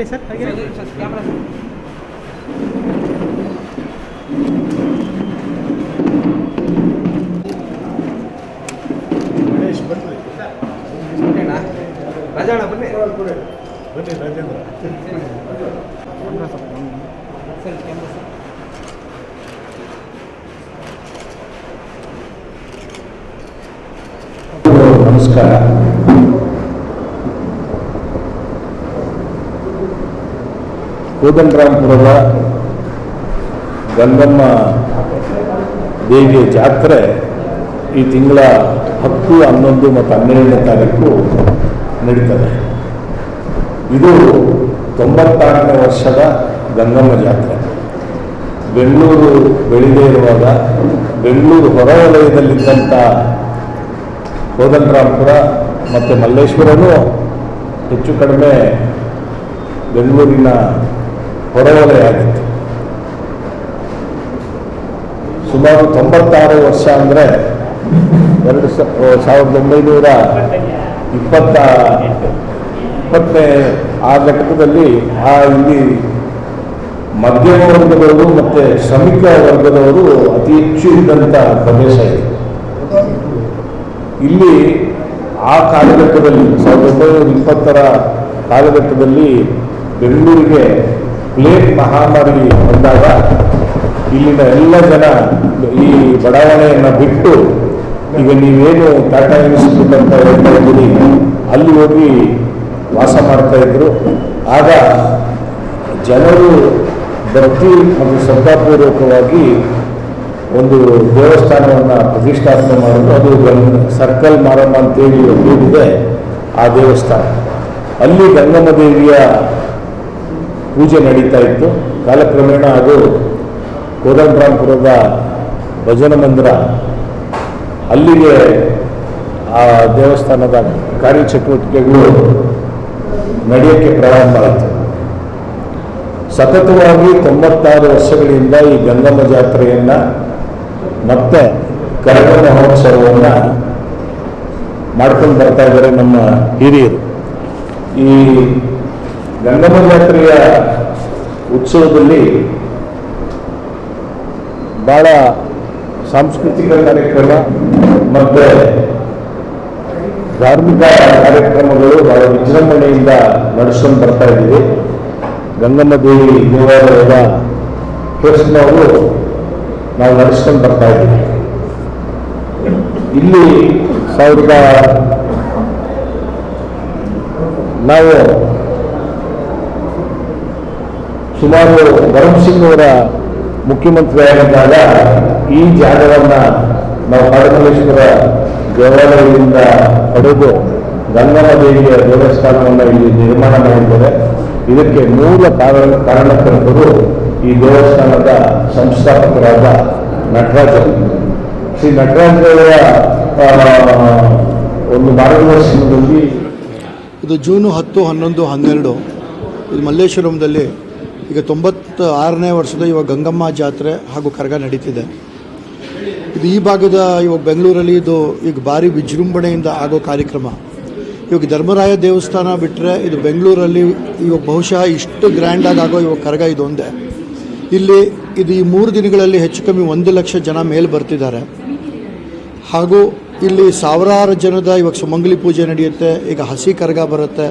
ಹಾಗೆ ಸರ್ ಹಾಗೆ ರಾಜಣ್ಣ ಬನ್ನಿ. ಬನ್ನಿ ರಾಜೇಂದ್ರ. ನಮಸ್ಕಾರ. ಕೋದಂಡರಾಮಪುರದ ಗಂಗಮ್ಮ ದೇವಿಯ ಜಾತ್ರೆ ಈ ತಿಂಗಳ ಹತ್ತು, ಹನ್ನೊಂದು ಮತ್ತು ಹನ್ನೆರಡನೇ ತಾರೀಕು ನಡೀತದೆ. ಇದು ತೊಂಬತ್ತಾರನೇ ವರ್ಷದ ಗಂಗಮ್ಮ ಜಾತ್ರೆ. ಬೆಂಗಳೂರು ಬೆಳಿಗ್ಗೆ ಇರುವಾಗ ಬೆಂಗಳೂರು ಹೊರವಲಯದಲ್ಲಿದ್ದಂಥ ಕೋದಂಡರಾಮಪುರ ಮತ್ತು ಮಲ್ಲೇಶ್ವರನೂ ಹೆಚ್ಚು ಕಡಿಮೆ ಬೆಂಗಳೂರಿನ ಹೊರವಲಯ ಆಗಿತ್ತು ಸುಮಾರು ತೊಂಬತ್ತಾರು ವರ್ಷ ಅಂದರೆ ಎರಡು ಸಾವಿರದ ಒಂಬೈನೂರ ಇಪ್ಪತ್ತ ಇಪ್ಪತ್ತನೇ ಆ ಘಟಕದಲ್ಲಿ ಆ ಇಲ್ಲಿ ಮಧ್ಯಮ ವರ್ಗದವರು ಮತ್ತು ಶ್ರಮಿಕ ವರ್ಗದವರು ಅತಿ ಹೆಚ್ಚು ಇದ್ದಂಥ ಪ್ರದೇಶ ಇದೆ. ಇಲ್ಲಿ ಆ ಕಾಲಘಟ್ಟದಲ್ಲಿ, ಸಾವಿರದ ಒಂಬೈನೂರ ಇಪ್ಪತ್ತರ ಕಾಲಘಟ್ಟದಲ್ಲಿ ಬೆಂಗಳೂರಿಗೆ ಪ್ಲೇಗ್ ಮಹಾಮಾರಿ ಬಂದಾಗ ಇಲ್ಲಿನ ಎಲ್ಲ ಜನ ಈ ಬಡಾವಣೆಯನ್ನು ಬಿಟ್ಟು ಈಗ ನೀವೇನು ಟಾಟಾ ಇನ್ಸ್ಟಿಟ್ಯೂಟ್ ಅಂತ ಹೇಳ್ತಾ ಇದ್ದೀರಿ, ಅಲ್ಲಿ ಹೋಗಿ ವಾಸ ಮಾಡ್ತಾ ಇದ್ರು. ಆಗ ಜನರು ಭಕ್ತಿ ಮತ್ತು ಶ್ರದ್ಧಾಪೂರ್ವಕವಾಗಿ ಒಂದು ದೇವಸ್ಥಾನವನ್ನು ಪ್ರತಿಷ್ಠಾಪನೆ ಮಾಡೋದು ಅದು ಸರ್ಕಲ್ ಮಾರಮ್ಮ ಅಂತೇಳಿ ಒಂದು ಆ ದೇವಸ್ಥಾನ. ಅಲ್ಲಿ ಗಂಗಮ್ಮ ದೇವಿಯ ಪೂಜೆ ನಡೀತಾ ಇತ್ತು. ಕಾಲಕ್ರಮೇಣ ಅದು ಕೋದಂಡರಾಮಪುರದ ಭಜನ ಮಂದಿರ ಅಲ್ಲಿಗೆ ಆ ದೇವಸ್ಥಾನದ ಕಾರ್ಯಚಟುವಟಿಕೆಗಳು ನಡೆಯೋಕ್ಕೆ ಪ್ರಾರಂಭ ಆಯಿತು. ಸತತವಾಗಿ ತೊಂಬತ್ತಾರು ವರ್ಷಗಳಿಂದ ಈ ಗಂಗಮ್ಮ ಜಾತ್ರೆಯನ್ನು ಮತ್ತೆ ಕರಗ ಮಹೋತ್ಸವವನ್ನು ಮಾಡ್ಕೊಂಡು ಬರ್ತಾ ಇದ್ದಾರೆ ನಮ್ಮ ಹಿರಿಯರು. ಈ ಗಂಗಮ್ಮ ಜಾತ್ರೆಯ ಉತ್ಸವದಲ್ಲಿ ಬಹಳ ಸಾಂಸ್ಕೃತಿಕ ಕಾರ್ಯಕ್ರಮ ಮತ್ತು ಧಾರ್ಮಿಕ ಕಾರ್ಯಕ್ರಮಗಳು ಬಹಳ ವಿಜೃಂಭಣೆಯಿಂದ ನಡೆಸ್ಕೊಂಡು ಬರ್ತಾ ಇದ್ದೀವಿ. ಗಂಗಮ್ಮ ದೇವಿ ದೇವಾಲಯದ ಟ್ರಸ್ಟ್ನವರು ನಾವು ನಡೆಸ್ಕೊಂಡು ಬರ್ತಾ ಇದ್ದೀವಿ. ಇಲ್ಲಿ ಸಾವಿರದ ನಾವು ಸುಮಾರು ಭರಮ್ ಸಿಂಗ್ ಅವರ ಮುಖ್ಯಮಂತ್ರಿಯಾಗಿದ್ದಾಗ ಈ ಜಾಗವನ್ನು ನಾವು ಕಾಡಮಲ್ಲೇಶ್ವರ ದೇವಾಲಯದಿಂದ ಪಡೆದು ಗಂಗಮ್ಮ ದೇವಿಯ ದೇವಸ್ಥಾನವನ್ನು ಇಲ್ಲಿ ನಿರ್ಮಾಣ ಮಾಡಿದ್ದಾರೆ. ಇದಕ್ಕೆ ಮೂಲ ಕಾರಣ ಕಾರಣಕರ್ತರು ಈ ದೇವಸ್ಥಾನದ ಸಂಸ್ಥಾಪಕರಾದ ನಟರಾಜ. ಶ್ರೀ ನಟರಾಜರವರ ಒಂದು ಮಾರ್ಗದರ್ಶನದಲ್ಲಿ ಇದು ಜೂನು ಹತ್ತು, ಹನ್ನೊಂದು, ಹನ್ನೆರಡು. ಇದು ಮಲ್ಲೇಶ್ವರಂದಲ್ಲಿ ಈಗ ತೊಂಬತ್ತ ಆರನೇ ವರ್ಷದ ಇವಾಗ ಗಂಗಮ್ಮ ಜಾತ್ರೆ ಹಾಗೂ ಕರಗ ನಡೀತಿದೆ. ಇದು ಈ ಭಾಗದ ಇವಾಗ ಬೆಂಗಳೂರಲ್ಲಿ ಇದು ಈಗ ಭಾರಿ ವಿಜೃಂಭಣೆಯಿಂದ ಆಗೋ ಕಾರ್ಯಕ್ರಮ. ಇವಾಗ ಧರ್ಮರಾಯ ದೇವಸ್ಥಾನ ಬಿಟ್ಟರೆ ಇದು ಬೆಂಗಳೂರಲ್ಲಿ ಇವಾಗ ಬಹುಶಃ ಇಷ್ಟು ಗ್ರ್ಯಾಂಡಾಗಿ ಆಗೋ ಇವಾಗ ಕರಗ ಇದು ಒಂದೇ. ಇಲ್ಲಿ ಇದು ಈ ಮೂರು ದಿನಗಳಲ್ಲಿ ಹೆಚ್ಚು ಕಮ್ಮಿ ಒಂದು ಲಕ್ಷ ಜನ ಮೇಲೆ ಬರ್ತಿದ್ದಾರೆ. ಹಾಗೂ ಇಲ್ಲಿ ಸಾವಿರಾರು ಜನದ ಇವಾಗ ಸುಮಂಗಲಿ ಪೂಜೆ ನಡೆಯುತ್ತೆ, ಈಗ ಹಸಿ ಕರಗ ಬರುತ್ತೆ.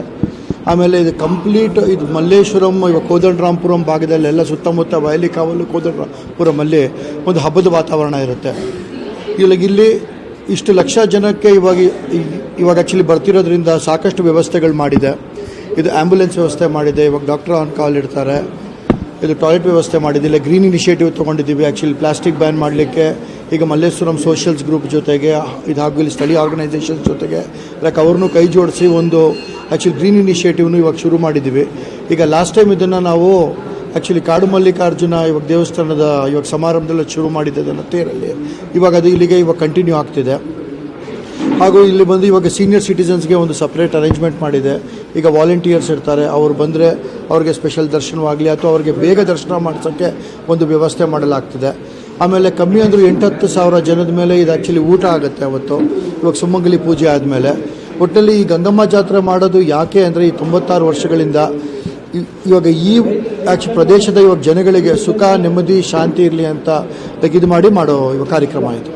ಆಮೇಲೆ ಇದು ಕಂಪ್ಲೀಟ್ ಇದು ಮಲ್ಲೇಶ್ವರಂ, ಇವಾಗ ಕೋದಂಡರಾಮಪುರಂ ಭಾಗದಲ್ಲೆಲ್ಲ ಸುತ್ತಮುತ್ತ ಬಯಲಿ ಕಾವಲು ಕೋದಂಡರಾಮಪುರಮಲ್ಲಿ ಒಂದು ಹಬ್ಬದ ವಾತಾವರಣ ಇರುತ್ತೆ. ಇವಾಗ ಇಲ್ಲಿ ಇಷ್ಟು ಲಕ್ಷ ಜನಕ್ಕೆ ಇವಾಗ ಇವಾಗ ಆ್ಯಕ್ಚುಲಿ ಬರ್ತಿರೋದ್ರಿಂದ ಸಾಕಷ್ಟು ವ್ಯವಸ್ಥೆಗಳು ಮಾಡಿದೆ. ಇದು ಆ್ಯಂಬುಲೆನ್ಸ್ ವ್ಯವಸ್ಥೆ ಮಾಡಿದೆ, ಇವಾಗ ಡಾಕ್ಟರ್ ಆನ್ ಕಾಲ್ ಇಡ್ತಾರೆ. ಇದು ಟಾಯ್ಲೆಟ್ ವ್ಯವಸ್ಥೆ ಮಾಡಿದ್ದಿಲ್ಲ ಗ್ರೀನ್ ಇನಿಷಿಯೇಟಿವ್ ತೊಗೊಂಡಿದ್ದೀವಿ ಆ್ಯಕ್ಚುಲಿ ಪ್ಲಾಸ್ಟಿಕ್ ಬ್ಯಾನ್ ಮಾಡಲಿಕ್ಕೆ. ಈಗ ಮಲ್ಲೇಶ್ವರಂ ಸೋಷಿಯಲ್ಸ್ ಗ್ರೂಪ್ ಜೊತೆಗೆ ಇದು ಹಾಗೂ ಇಲ್ಲಿ ಸ್ಥಳೀಯ ಆರ್ಗನೈಸೇಷನ್ಸ್ ಜೊತೆಗೆ ಲೈಕ್ ಅವ್ರನ್ನೂ ಕೈ ಜೋಡಿಸಿ ಒಂದು ಆ್ಯಕ್ಚುಲಿ ಗ್ರೀನ್ ಇನಿಷಿಯೇಟಿವ್ನು ಇವಾಗ ಶುರು ಮಾಡಿದ್ದೀವಿ. ಈಗ ಲಾಸ್ಟ್ ಟೈಮ್ ಇದನ್ನು ನಾವು ಆ್ಯಕ್ಚುಲಿ ಕಾಡು ಮಲ್ಲಿಕಾರ್ಜುನ ಇವಾಗ ದೇವಸ್ಥಾನದ ಇವಾಗ ಸಮಾರಂಭದಲ್ಲಿ ಶುರು ಮಾಡಿದ್ದೆ ಅದನ್ನು ತೇರಲ್ಲಿ. ಇವಾಗ ಅದು ಇಲ್ಲಿಗೆ ಇವಾಗ ಕಂಟಿನ್ಯೂ ಆಗ್ತಿದೆ. ಹಾಗೂ ಇಲ್ಲಿ ಬಂದು ಇವಾಗ ಸೀನಿಯರ್ ಸಿಟಿಸನ್ಸ್ಗೆ ಒಂದು ಸಪ್ರೇಟ್ ಅರೇಂಜ್ಮೆಂಟ್ ಮಾಡಿದೆ. ಈಗ ವಾಲಂಟಿಯರ್ಸ್ ಇರ್ತಾರೆ, ಅವರು ಬಂದರೆ ಅವ್ರಿಗೆ ಸ್ಪೆಷಲ್ ದರ್ಶನವಾಗಲಿ ಅಥವಾ ಅವ್ರಿಗೆ ಬೇಗ ದರ್ಶನ ಮಾಡಿಸೋಕ್ಕೆ ಒಂದು ವ್ಯವಸ್ಥೆ ಮಾಡಲಾಗ್ತಿದೆ. ಆಮೇಲೆ ಕಮ್ಮಿ ಅಂದರೂ ಎಂಟು ಹತ್ತು ಸಾವಿರ ಜನದ ಮೇಲೆ ಇದು ಆ್ಯಕ್ಚುಲಿ ಊಟ ಆಗುತ್ತೆ ಅವತ್ತು. ಇವಾಗ ಸುಮಂಗಲಿ ಪೂಜೆ ಆದಮೇಲೆ. ಒಟ್ಟಲ್ಲಿ ಈ ಗಂಗಮ್ಮ ಜಾತ್ರೆ ಮಾಡೋದು ಯಾಕೆ ಅಂದರೆ ಈ ತೊಂಬತ್ತಾರು ವರ್ಷಗಳಿಂದ ಇವಾಗ ಈ ಆ್ಯಕ್ಚು ಪ್ರದೇಶದ ಇವಾಗ ಜನಗಳಿಗೆ ಸುಖ, ನೆಮ್ಮದಿ, ಶಾಂತಿ ಇರಲಿ ಅಂತ ತೆಗೆದು ಮಾಡಿ ಮಾಡೋ ಇವಾಗ ಕಾರ್ಯಕ್ರಮ ಇದು.